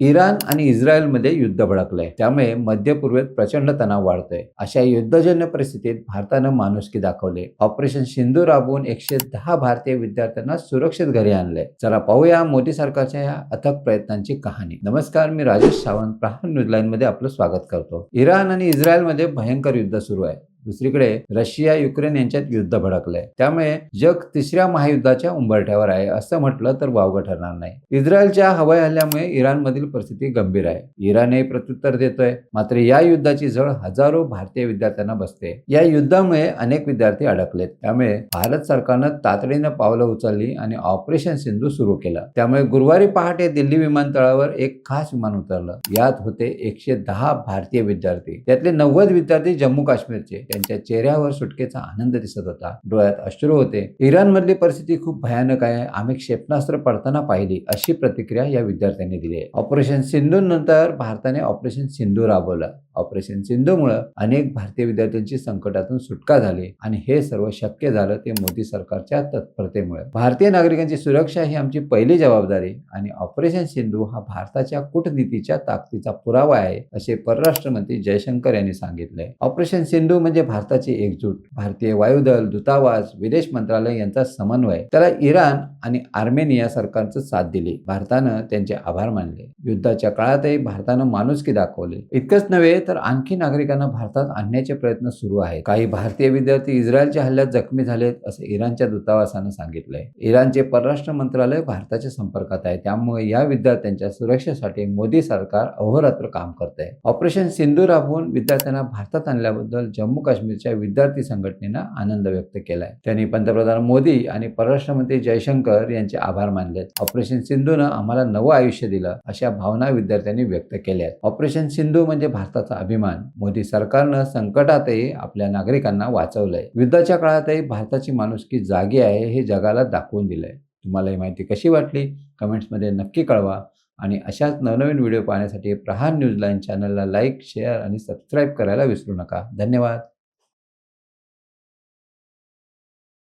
Iran आणि इस्रायलमध्ये युद्ध भडकलंय. त्यामुळे मध्य पूर्वेत प्रचंड तणाव वाढतोय. अशा युद्धजन्य परिस्थितीत भारतानं माणुसकी दाखवले. ऑपरेशन सिंधू राबवून एकशे दहा भारतीय विद्यार्थ्यांना सुरक्षित घरी आणले चला पाहूया मोदी सरकारच्या या अथक प्रयत्नांची कहाणी. नमस्कार मी राजेश सावंत प्रहार न्यूजलाईन मध्ये आपलं स्वागत करतो. इराण आणि इस्रायलमध्ये भयंकर युद्ध सुरू आहे. दुसरीकडे रशिया युक्रेन यांच्यात युद्ध भडकलंय. त्यामुळे जग तिसऱ्या महायुद्धाच्या उंबरठ्यावर आहे. असं म्हटलं तर वावगं ठरणार नाही. इस्रायलच्या हवाई हल्ल्यामुळे इराणमधील परिस्थिती गंभीर आहे. इराण हे प्रत्युत्तर देतोय. मात्र या युद्धाची झळ हजारो भारतीय विद्यार्थ्यांना बसते. या युद्धामुळे अनेक विद्यार्थी अडकलेत. त्यामुळे भारत सरकारनं तातडीनं पावलं उचलली आणि ऑपरेशन सिंधू सुरू केलं. त्यामुळे गुरुवारी पहाटे दिल्ली विमानतळावर एक खास विमान उतरलं. यात होते एकशे दहा भारतीय विद्यार्थी. त्यातले नव्वद विद्यार्थी जम्मू काश्मीरचे त्यांच्या चेहऱ्यावर सुटकेचा आनंद दिसत होता. डोळ्यात अश्रू होते. इराण मधली परिस्थिती खूप भयानक आहे. आम्ही क्षेपणास्त्र पडताना पाहिली अशी प्रतिक्रिया या विद्यार्थ्यांनी दिली. आहे ऑपरेशन सिंधू नंतर भारताने ऑपरेशन सिंधू राबवलं. ऑपरेशन सिंधूमुळे अनेक भारतीय विद्यार्थ्यांची संकटातून सुटका झाली आणि हे सर्व शक्य झालं ते मोदी सरकारच्या तत्परतेमुळे. भारतीय नागरिकांची सुरक्षा ही आमची पहिली जबाबदारी आणि ऑपरेशन सिंधू हा भारताच्या कूटनीतीच्या ताकदीचा पुरावा आहे असे परराष्ट्र मंत्री जयशंकर यांनी सांगितले. ऑपरेशन सिंधू म्हणजे भारताची एकजूट भारतीय वायुदल दूतावास विदेश मंत्रालय यांचा समन्वय. त्याला इराण आणि आर्मेनिया सरकारचं साथ दिली. भारतानं त्यांचे आभार मानले. युद्धाच्या काळातही भारतानं माणुसकी दाखवली. इतकंच नव्हे तर आणखी नागरिकांना भारतात आणण्याचे प्रयत्न सुरू आहेत. काही भारतीय विद्यार्थी इस्रायलच्या हल्ल्यात जखमी झालेत असं इराणच्या दूतावासानं सांगितलंय. इराणचे परराष्ट्र मंत्रालय भारताच्या संपर्कात आहे. त्यामुळे या विद्यार्थ्यांच्या सुरक्षेसाठी मोदी सरकार अहोरात्र काम करत आहे ऑपरेशन सिंधू राबवून विद्यार्थ्यांना भारतात आणल्याबद्दल जम्मू काश्मीरच्या विद्यार्थी संघटनेनं आनंद व्यक्त केलाय. त्यांनी पंतप्रधान मोदी आणि परराष्ट्र मंत्री जयशंकर यांचे आभार मानलेत. ऑपरेशन सिंधूनं आम्हाला नवं आयुष्य दिलं अशा भावना विद्यार्थ्यांनी व्यक्त केल्या आहेत ऑपरेशन सिंधू म्हणजे भारताचा अभिमान. मोदी सरकारनं संकटातही आपल्या नागरिकांना वाचवलंय. युद्धाच्या काळातही भारताची माणुसकी जागी आहे हे जगाला दाखवून दिलंय. तुम्हाला ही माहिती कशी वाटली? कमेंट्समध्ये नक्की कळवा. आणि अशाच नवनवीन व्हिडिओ पाहण्यासाठी प्रहार न्यूज लाईन चॅनलला लाईक शेअर आणि सबस्क्राईब करायला विसरू नका. धन्यवाद.